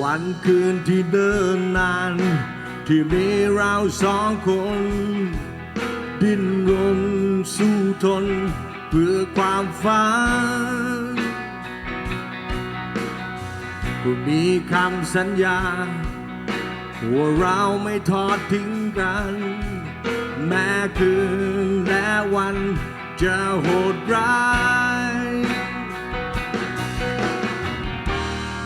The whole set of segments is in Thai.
วันคืนที่เดินนาน ที่มีเราสองคน ดิ้นรนสู้ทน เพื่อความฝันก็มีคำสัญญา ว่าเราไม่ทอดทิ้งกัน แม้คืนและวันจะโหดร้าย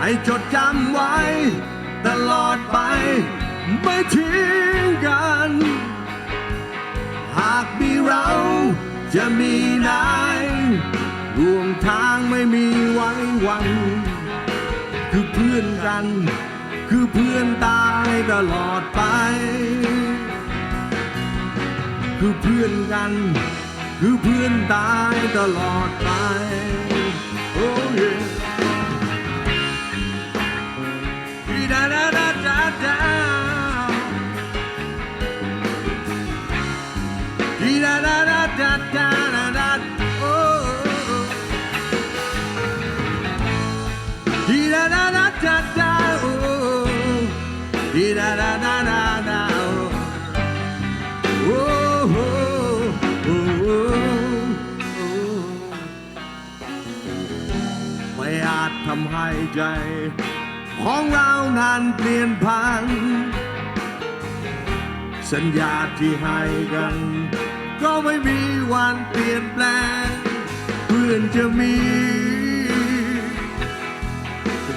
ให้จดจำไว้ ตลอดไป ไม่ทิ้งกัน หากมีเราจะมีนายร่วมทางไม่มีไว้วัน คือเพื่อนกัน คือเพื่อนตายตลอดไป คือเพื่อนกัน คือเพื่อนตายตลอดไป ไม่อาจทำให้ใจ ของเรานั้นเปลี่ยนพัน สัญญาที่ให้กัน ก็ไม่มีวันเปลี่ยนแปลง เพื่อนจะมี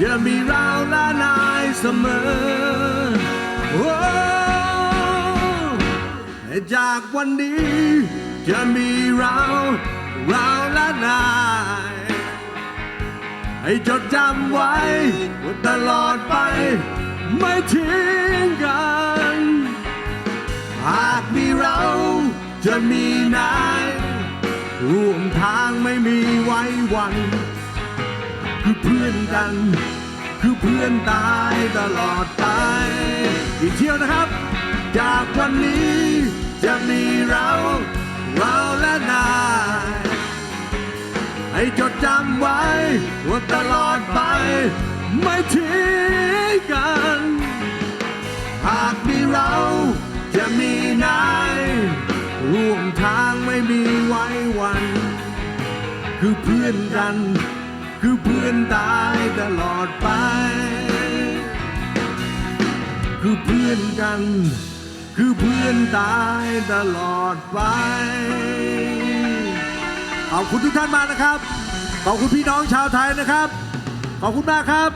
จะมีเราและนายเสมอโอ้จากวันนี้จะมีเราเราและนาย ให้จดจำไว้ตลอดไป ไม่ทิ้งกัน หากมีเราจะมีนายร่วมทางไม่มีไว้วัน คือเพื่อนกัน คือเพื่อนตายตลอดไป อีกเที่ยวนะครับ จากวันนี้จะมีเราเราและนาย ให้จดจำไว้ว่าตลอดไป ไม่ทิ้งกัน หากมีเราจะมีนายร่วมทางไม่มีไว้วัน คือเพื่อนกัน คือเพื่อนตายตลอดไป คือเพื่อนกัน คือเพื่อนตายตลอดไป ขอบคุณทุกท่านมากนะครับ ขอบคุณพี่น้องชาวไทยนะครับ ขอบคุณมากครับ